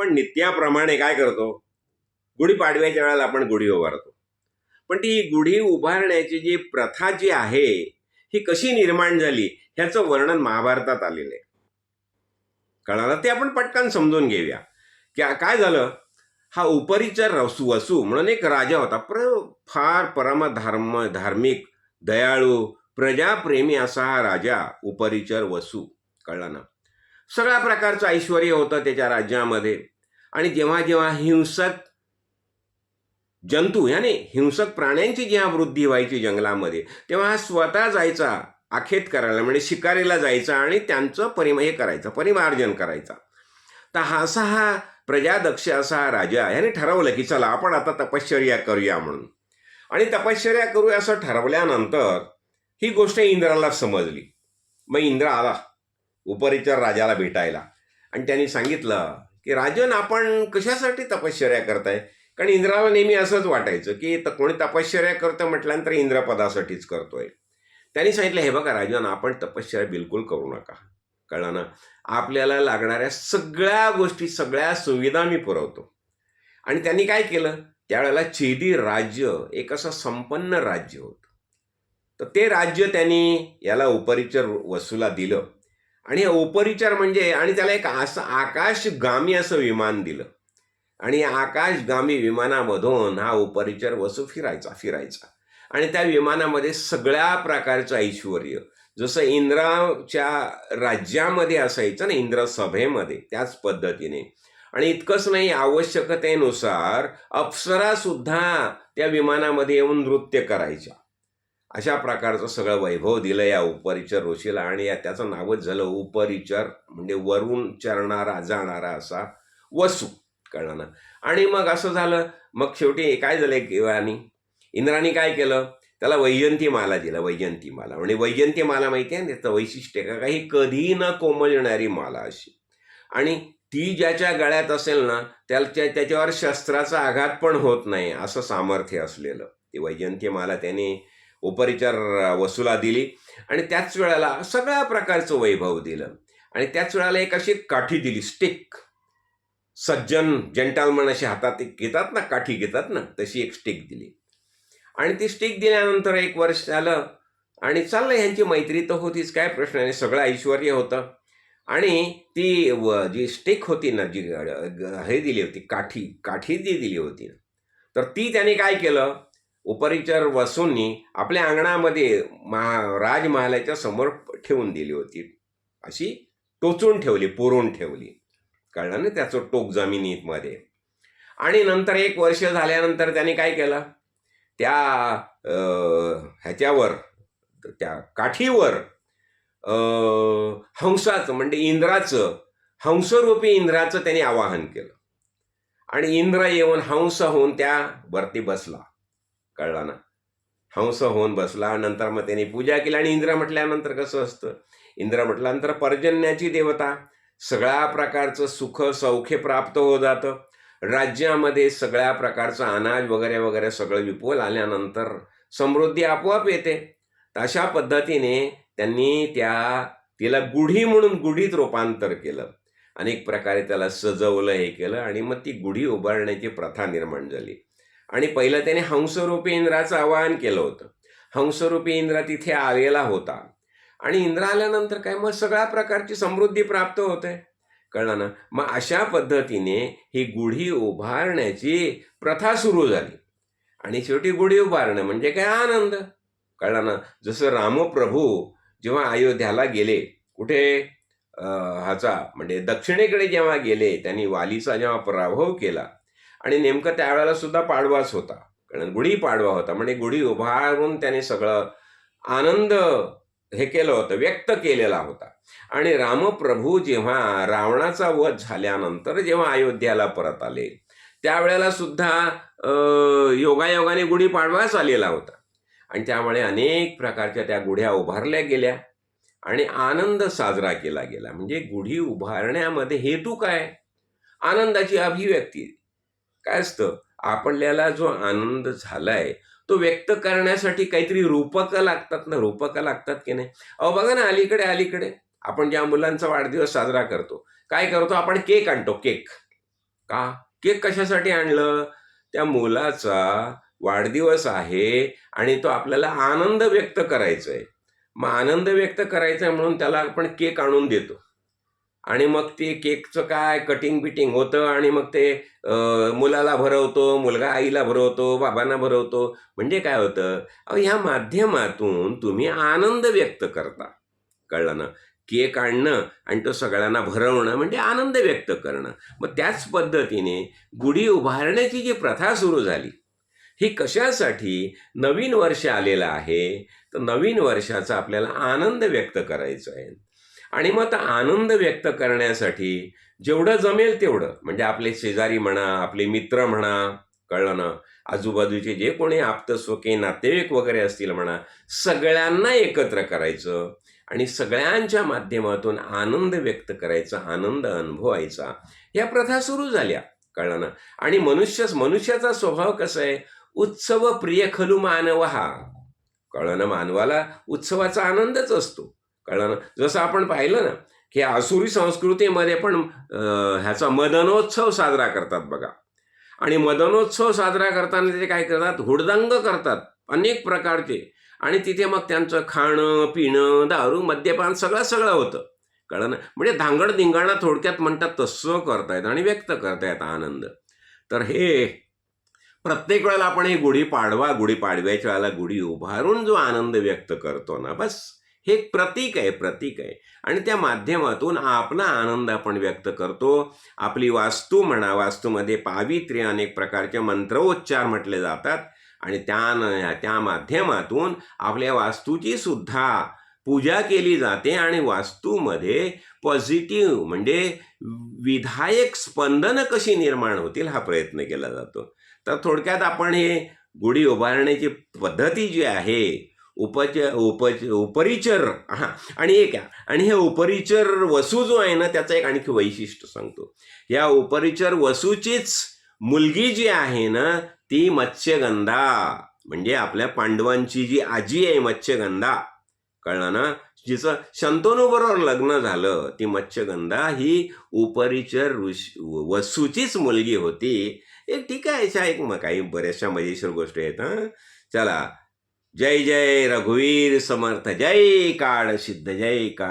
आपण नित्याप्रमाणे काय करतो? गुढी पाडव्याच्या वेळेला आपण गुढी उभारतो. पण ती गुढी उभारण्याची जी प्रथा जी आहे ही कशी निर्माण झाली ह्याचं वर्णन महाभारतात आलेलं आहे. कळालं? ते आपण पटकन समजून घेऊया. की काय झालं? हा उपरिचर रसू वसू म्हणून एक राजा होता. प्र फार परम धर्म धार्मिक दयाळू प्रजाप्रेमी असा हा राजा उपरिचर वसू. कळला ना? सगळ्या प्रकारचं ऐश्वर होतं त्याच्या राज्यामध्ये. आणि जेव्हा जेव्हा हिंसक जंतू याने हिंसक प्राण्यांची जेव्हा वृद्धी व्हायची जंगलामध्ये तेव्हा हा स्वतः जायचा आखेत करायला म्हणजे शिकारीला जायचा आणि त्यांचं परिम हे करायचं परिमार्जन करायचा. तर हा असा हा प्रजादक्ष असा हा राजा याने ठरवलं की चला आपण आता तपश्चर्या करूया म्हणून. आणि तपश्चर्या करूया असं ठरवल्यानंतर ही गोष्ट इंद्राला समजली. मग इंद्र आला. उपरिचर राजाला भेटायला. आणि त्यांनी सांगितलं की राजन आपण कशासाठी तपश्चर्या करताय? कारण इंद्राला नेहमी असंच वाटायचं की त कोणी तपश्चर्या करतं म्हटल्यानंतर इंद्रपदासाठीच करतोय. त्यांनी सांगितलं हे बघा राजन आपण तपश्चर्या बिलकुल करू नका. कळलं ना? आपल्याला लागणाऱ्या सगळ्या गोष्टी सगळ्या सुविधा मी पुरवतो. आणि त्यांनी काय केलं? त्यावेळेला चेदी राज्य एक असं संपन्न राज्य होतं. तर ते राज्य त्यांनी याला उपरिचर वसूला दिलं. आणि उपरिचार म्हणजे आणि त्याला एक असं आकाशगामी असं विमान दिलं. आणि आकाशगामी विमानामधून हा उपरिचर वसू फिरायचा फिरायचा. आणि त्या विमानामध्ये सगळ्या प्रकारचं ऐश्वर जसं इंद्राच्या राज्यामध्ये असायचं ना इंद्र सभेमध्ये त्याच पद्धतीने. आणि इतकंच नाही आवश्यकतेनुसार अप्सरा सुद्धा त्या विमानामध्ये येऊन नृत्य करायच्या. अशा प्रकारचं सगळं वैभव दिलं या उपरिचर ऋषीला आणि या त्याचं नावच झालं उपरिचर म्हणजे वरून चरणारा जाणारा असा वसू कळलं. ना आणि मग असं झालं मग शेवटी काय झालं किंवानी इंद्राने काय केलं? त्याला वैजंती माला दिला वैजंती माला. म्हणजे वैजंती माला माहिती आहे ना त्याचं वैशिष्ट्य का? काही कधी न कोमलणारी माला अशी. आणि ती ज्याच्या गळ्यात असेल ना त्याच्या त्याच्यावर शस्त्राचा आघात पण होत नाही असं सामर्थ्य असलेलं. ती वैजंती माला त्याने उपरिचार वसुला दिली आणि त्याच वेळेला सगळ्या प्रकारचं वैभव दिलं. आणि त्याच वेळेला एक अशी काठी दिली स्टिक सज्जन जेंटलमन अशी हातात एक घेतात ना काठी घेतात ना तशी एक स्टिक दिली. आणि ती स्टिक दिल्यानंतर एक वर्ष झालं आणि चाललं ह्यांची मैत्री तर होतीच काय प्रश्न नाही सगळं ऐश्वर होतं. आणि ती व जी स्टिक होती ना जी हे दिली होती काठी काठी जी दिली होती. तर ती त्याने काय केलं? उपरिचर वसूंनी आपल्या अंगणामध्ये महा राजमहालाच्या समोर ठेवून दिली होती. अशी टोचून ठेवली पुरून ठेवली. कळलं ना त्याचं टोक जमिनीमध्ये? आणि नंतर एक वर्ष झाल्यानंतर त्याने काय केलं? त्या ह्याच्यावर त्या काठीवर हंसाचं म्हणजे इंद्राचं हंसरूपी इंद्राचं त्याने आवाहन केलं. आणि इंद्र येऊन हंस होऊन त्यावरती बसला. कळला ना. हंस होऊन बसला नंतर मग त्याने पूजा केली आणि इंद्र म्हटल्यानंतर कसं असतं? इंद्र म्हटल्यानंतर पर्जन्याची देवता सगळ्या प्रकारचं सुख सौख्य प्राप्त हो जातं. राज्यामध्ये सगळ्या प्रकारचं अनाज वगैरे वगैरे सगळं विपुल आल्यानंतर समृद्धी आपोआप येते. अशा पद्धतीने त्यांनी त्या तिला गुढी म्हणून गुढीत रूपांतर केलं. अनेक प्रकारे त्याला सजवलं हे केलं आणि मग ती गुढी उभारण्याची प्रथा निर्माण झाली. आणि पहिलं त्याने हंसरूपी इंद्राचं आवाहन केलं होतं. हंसरूपी इंद्र तिथे आलेला होता. आणि इंद्र आल्यानंतर काय? मग सगळ्या प्रकारची समृद्धी प्राप्त होते. कळलं ना? मग अशा पद्धतीने ही गुढी उभारण्याची प्रथा सुरू झाली. आणि शेवटी गुढी उभारणं म्हणजे काय? आनंद. कळला ना? जसं रामप्रभू जेव्हा अयोध्याला गेले कुठे? ह्याचा म्हणजे दक्षिणेकडे जेव्हा गेले त्यांनी वालीचा जेव्हा पराभव केला आणि नेमकं त्यावेळेला सुद्धा पाडवाच होता. कारण गुढी पाडवा होता. म्हणजे गुढी उभारून त्याने सगळं आनंद हे केलं होतं व्यक्त केलेला होता. आणि रामप्रभू जेव्हा रावणाचा वध झाल्यानंतर जेव्हा अयोध्याला परत आले त्यावेळेला सुद्धा योगायोगाने गुढीपाडवाच आलेला होता. आणि त्यामुळे अनेक प्रकारच्या त्या गुढ्या उभारल्या गेल्या आणि आनंद साजरा केला गेला. म्हणजे गुढी उभारण्यामध्ये हेतू काय? आनंदाची अभिव्यक्ती. काय असतं? आपल्याला जो आनंद झालाय तो व्यक्त करण्यासाठी काहीतरी रूपकं लागतात ना रूपकं लागतात की नाही? अहो बघा ना अलीकडे अलीकडे. आपण ज्या मुलांचा वाढदिवस साजरा करतो काय करतो आपण? केक आणतो केक. का? केक कशासाठी आणलं? त्या मुलाचा वाढदिवस आहे आणि तो आपल्याला आनंद व्यक्त करायचा आहे मग आनंद व्यक्त करायचा आहे म्हणून त्याला आपण केक आणून देतो. आणि मग ते केकचं काय कटिंग बिटिंग होतं आणि मग ते मुलाला भरवतो मुलगा आईला भरवतो बाबांना भरवतो. म्हणजे काय होतं? अहो ह्या माध्यमातून तुम्ही आनंद व्यक्त करता. कळलं ना? केक आणणं आणि तो सगळ्यांना भरवणं म्हणजे आनंद व्यक्त करणं. मग त्याच पद्धतीने गुढी उभारण्याची जी प्रथा सुरू झाली ही कशासाठी नवीन वर्ष आलेलं आहे? तर नवीन वर्षाचा आपल्याला आनंद व्यक्त करायचा आहे. आणि मग आता आनंद व्यक्त करण्यासाठी जेवढं जमेल तेवढं. म्हणजे आपले शेजारी म्हणा आपले मित्र म्हणा कळलं ना? आजूबाजूचे जे कोणी आप्तस्वके नातेवाईक वगैरे असतील म्हणा सगळ्यांना एकत्र करायचं आणि सगळ्यांच्या माध्यमातून आनंद व्यक्त करायचा आनंद अनुभवायचा. या प्रथा सुरू झाल्या. कळलं ना? आणि मनुष्य मनुष्याचा स्वभाव कसा आहे? उत्सव प्रिय खलू मानव. हा कळलं ना? मानवाला उत्सवाचा आनंदच असतो. कळलं ना? जसं आपण पाहिलं ना की आसुरी संस्कृतीमध्ये पण ह्याचा मदनोत्सव साजरा करतात बघा. आणि मदनोत्सव साजरा करताना ते काय करतात? हुडदंग करतात अनेक प्रकारचे. आणि तिथे मग त्यांचं खाणं पिणं दारू मद्यपान सगळं सगळं होतं. कळलं ना? म्हणजे धांगड धिंगाणा थोडक्यात म्हणतात तसं करतायत आणि व्यक्त करतायत आनंद. तर हे प्रत्येक वेळेला आपण हे गुढी पाडवा गुढी पाडव्याच्या वेळेला गुढी उभारून जो आनंद व्यक्त करतो ना बस. हे एक प्रतीक आहे प्रतीक आहे. आणि त्या माध्यमातून आपला आनंद आपण व्यक्त करतो. आपली वास्तू म्हणा वास्तूमध्ये पावित्र्य अनेक प्रकारचे मंत्रोच्चार म्हटले जातात. आणि त्या त्या माध्यमातून आपल्या वास्तूची सुद्धा पूजा केली जाते आणि वास्तूमध्ये पॉझिटिव्ह म्हणजे विधायक स्पंदनं कशी निर्माण होतील हा प्रयत्न केला जातो. तर थोडक्यात आपण हे गुढी उभारण्याची पद्धती जी आहे उपच उपच उपरिचर. हां आणि एक आहे आणि हे उपरिचर वसू जो आहे ना त्याचं एक आणखी वैशिष्ट्य सांगतो. या उपरिचर वसूचीच मुलगी जी आहे ना ती मत्स्यगंधा. म्हणजे आपल्या पांडवांची जी आजी आहे मत्स्यगंधा. कळलं ना? जिचं शंतनूबरोबर लग्न झालं ती मत्स्यगंधा ही उपरिचर ऋषी वसूचीच मुलगी होती. एक ठीक आहे अशा एक मग काही बऱ्याचशा मजेशीर गोष्टी आहेत हां. चला जय जय रघुवीर समर्थ जय काळ सिद्ध जय काळ